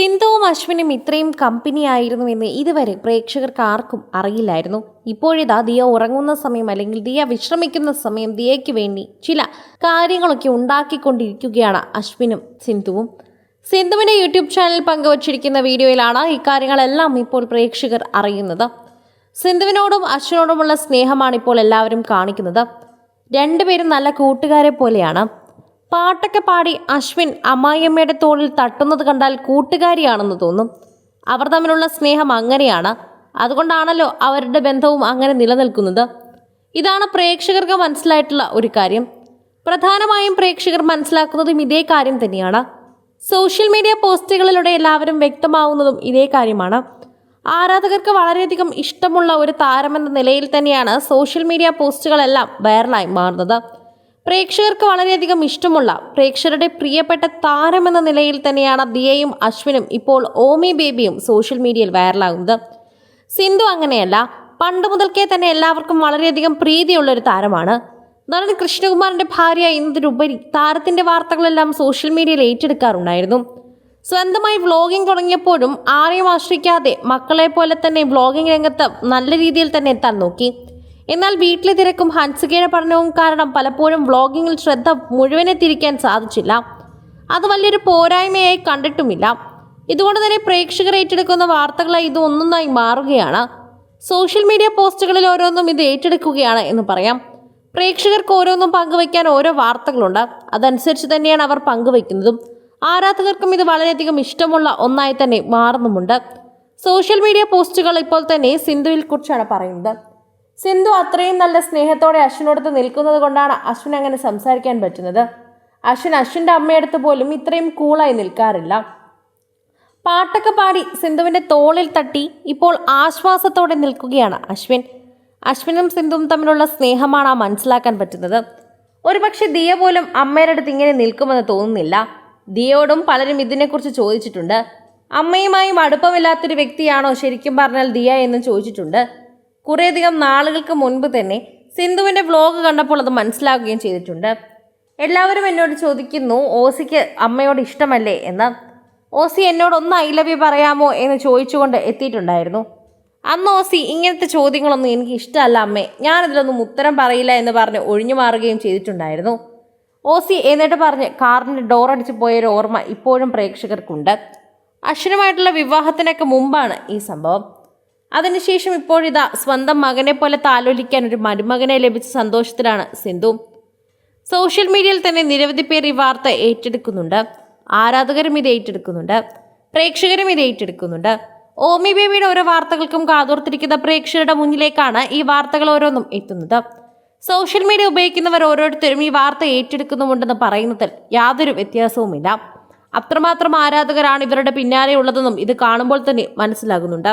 സിന്ധുവും അശ്വിനും ഇത്രയും കമ്പനിയായിരുന്നുവെന്ന് ഇതുവരെ പ്രേക്ഷകർക്ക് ആർക്കും അറിയില്ലായിരുന്നു. ഇപ്പോഴിതാ ദിയ ഉറങ്ങുന്ന സമയം അല്ലെങ്കിൽ ദിയ വിശ്രമിക്കുന്ന സമയം ദിയയ്ക്ക് വേണ്ടി ചില കാര്യങ്ങളൊക്കെ ഉണ്ടാക്കിക്കൊണ്ടിരിക്കുകയാണ് അശ്വിനും സിന്ധുവും. സിന്ധുവിന്റെ യൂട്യൂബ് ചാനൽ പങ്കുവച്ചിരിക്കുന്ന വീഡിയോയിലാണ് ഇക്കാര്യങ്ങളെല്ലാം ഇപ്പോൾ പ്രേക്ഷകർ അറിയുന്നത്. സിന്ധുവിനോടും അശ്വിനോടുമുള്ള സ്നേഹമാണ് ഇപ്പോൾ എല്ലാവരും കാണിക്കുന്നത്. രണ്ടുപേരും നല്ല കൂട്ടുകാരെ പോലെയാണ്. പാട്ടൊക്കെ പാടി അശ്വിൻ അമ്മായിയമ്മയുടെ തോളിൽ തട്ടുന്നത് കണ്ടാൽ കൂട്ടുകാരിയാണെന്ന് തോന്നും. അവർ തമ്മിലുള്ള സ്നേഹം അങ്ങനെയാണ്. അതുകൊണ്ടാണല്ലോ അവരുടെ ബന്ധവും അങ്ങനെ നിലനിൽക്കുന്നത്. ഇതാണ് പ്രേക്ഷകർക്ക് മനസ്സിലായിട്ടുള്ള ഒരു കാര്യം. പ്രധാനമായും പ്രേക്ഷകർ മനസ്സിലാക്കുന്നതും ഇതേ കാര്യം തന്നെയാണ്. സോഷ്യൽ മീഡിയ പോസ്റ്റുകളിലൂടെ എല്ലാവരും വ്യക്തമാവുന്നതും ഇതേ കാര്യമാണ്. ആരാധകർക്ക് വളരെയധികം ഇഷ്ടമുള്ള ഒരു താരമെന്ന നിലയിൽ തന്നെയാണ് സോഷ്യൽ മീഡിയ പോസ്റ്റുകളെല്ലാം വൈറലായി മാറുന്നത്. പ്രേക്ഷകർക്ക് വളരെയധികം ഇഷ്ടമുള്ള പ്രേക്ഷകരുടെ പ്രിയപ്പെട്ട താരമെന്ന നിലയിൽ തന്നെയാണ് ദിയയും അശ്വിനും ഇപ്പോൾ ഓമി ബേബിയും സോഷ്യൽ മീഡിയയിൽ വൈറലാകുന്നത്. സിന്ധു അങ്ങനെയല്ല പണ്ട് മുതൽക്കേ തന്നെ എല്ലാവർക്കും വളരെയധികം പ്രീതിയുള്ള ഒരു താരമാണ്. നടൻ കൃഷ്ണകുമാറിന്റെ ഭാര്യ എന്നതിലുപരി താരത്തിന്റെ വാർത്തകളെല്ലാം സോഷ്യൽ മീഡിയയിൽ ഏറ്റെടുക്കാറുണ്ടായിരുന്നു. സ്വന്തമായി വ്ളോഗിംഗ് തുടങ്ങിയപ്പോഴും ആരെയും ആശ്രയിക്കാതെ മക്കളെ പോലെ തന്നെ വ്ളോഗിംഗ് രംഗത്ത് നല്ല രീതിയിൽ തന്നെ എത്താൻ നോക്കി. എന്നാൽ വീട്ടിലെ തിരക്കും ഹൻസികയുടെ പഠനവും കാരണം പലപ്പോഴും വ്ളോഗിങ്ങിൽ ശ്രദ്ധ മുഴുവനെ തിരിക്കാൻ സാധിച്ചില്ല. അത് വലിയൊരു പോരായ്മയായി കണ്ടിട്ടുമില്ല. ഇതുകൊണ്ട് തന്നെ പ്രേക്ഷകർ ഏറ്റെടുക്കുന്ന വാർത്തകളായി ഇത് ഒന്നൊന്നായി മാറുകയാണ്. സോഷ്യൽ മീഡിയ പോസ്റ്റുകളിൽ ഓരോന്നും ഇത് ഏറ്റെടുക്കുകയാണ് എന്ന് പറയാം. പ്രേക്ഷകർക്ക് ഓരോന്നും പങ്കുവയ്ക്കാൻ ഓരോ വാർത്തകളുണ്ട്. അതനുസരിച്ച് തന്നെയാണ് അവർ പങ്കുവയ്ക്കുന്നതും. ആരാധകർക്കും ഇത് വളരെയധികം ഇഷ്ടമുള്ള ഒന്നായി തന്നെ മാറുന്നുമുണ്ട്. സോഷ്യൽ മീഡിയ പോസ്റ്റുകൾ ഇപ്പോൾ തന്നെ സിന്ധുവിൽ കുറിച്ചാണ് പറയുന്നത്. സിന്ധു അത്രയും നല്ല സ്നേഹത്തോടെ അശ്വിനോടത്ത് നിൽക്കുന്നത് കൊണ്ടാണ് അശ്വിൻ അങ്ങനെ സംസാരിക്കാൻ പറ്റുന്നത്. അശ്വിൻ അശ്വിന്റെ അമ്മയടുത്ത് പോലും ഇത്രയും കൂളായി നിൽക്കാറില്ല. പാട്ടൊക്കെ പാടി സിന്ധുവിന്റെ തോളിൽ തട്ടി ഇപ്പോൾ ആശ്വാസത്തോടെ നിൽക്കുകയാണ് അശ്വിൻ. അശ്വിനും സിന്ധുവും തമ്മിലുള്ള സ്നേഹമാണ് മനസ്സിലാക്കാൻ പറ്റുന്നത്. ഒരുപക്ഷെ ദിയ പോലും അമ്മയുടെ അടുത്ത് ഇങ്ങനെ നിൽക്കുമെന്ന് തോന്നുന്നില്ല. ദിയയോടും പലരും ഇതിനെക്കുറിച്ച് ചോദിച്ചിട്ടുണ്ട്. അമ്മയുമായും അടുപ്പമില്ലാത്തൊരു വ്യക്തിയാണോ ശരിക്കും പറഞ്ഞാൽ ദിയ എന്ന് ചോദിച്ചിട്ടുണ്ട്. കുറേയധികം നാളുകൾക്ക് മുൻപ് തന്നെ സിന്ധുവിന്റെ വ്ലോഗ് കണ്ടപ്പോൾ അത് മനസ്സിലാക്കുകയും ചെയ്തിട്ടുണ്ട്. എല്ലാവരും എന്നോട് ചോദിക്കുന്നു ഓസിക്ക് അമ്മയോട് ഇഷ്ടമല്ലേ? എന്ന്. ഓസി എന്നോട് ഒന്ന് ഐ ലവ് യു പറയാമോ? എന്ന് ചോദിച്ചുകൊണ്ട് എത്തിയിട്ടുണ്ടായിരുന്നു. അന്ന് ഓസി ഇങ്ങനത്തെ ചോദ്യങ്ങളൊന്നും എനിക്ക് ഇഷ്ടമല്ല അമ്മേ. ഞാനിതിലൊന്നും ഉത്തരം പറയില്ല എന്ന് പറഞ്ഞ് ഒഴിഞ്ഞു മാറുകയും ചെയ്തിട്ടുണ്ടായിരുന്നു. ഓസി എന്നിട്ട് പറഞ്ഞ് കാറിന്റെ ഡോറടിച്ച് പോയൊരു ഓർമ്മ ഇപ്പോഴും പ്രേക്ഷകർക്കുണ്ട്. അശ്വനുമായിട്ടുള്ള വിവാഹത്തിനൊക്കെ മുമ്പാണ് ഈ സംഭവം. അതിനുശേഷം ഇപ്പോഴിതാ സ്വന്തം മകനെ പോലെ താലോലിക്കാൻ ഒരു മരുമകനെ ലഭിച്ച സന്തോഷത്തിലാണ് സിന്ധു. സോഷ്യൽ മീഡിയയിൽ തന്നെ നിരവധി പേർ ഈ വാർത്ത ഏറ്റെടുക്കുന്നുണ്ട്. ആരാധകരും ഇത് ഏറ്റെടുക്കുന്നുണ്ട്. പ്രേക്ഷകരും ഇത് ഏറ്റെടുക്കുന്നുണ്ട്. ഓമി ബേബിയുടെ ഓരോ വാർത്തകൾക്കും കാതോർത്തിരിക്കുന്ന പ്രേക്ഷകരുടെ മുന്നിലേക്കാണ് ഈ വാർത്തകൾ ഓരോന്നും എത്തുന്നത്. സോഷ്യൽ മീഡിയ ഉപയോഗിക്കുന്നവർ ഓരോരുത്തരും ഈ വാർത്ത ഏറ്റെടുക്കുന്നുമുണ്ടെന്ന് പറയുന്നതിൽ യാതൊരു വ്യത്യാസവുമില്ല. അത്രമാത്രം ആരാധകരാണ് ഇവരുടെ പിന്നാലെ ഉള്ളതെന്നും ഇത് കാണുമ്പോൾ തന്നെ മനസ്സിലാകുന്നുണ്ട്.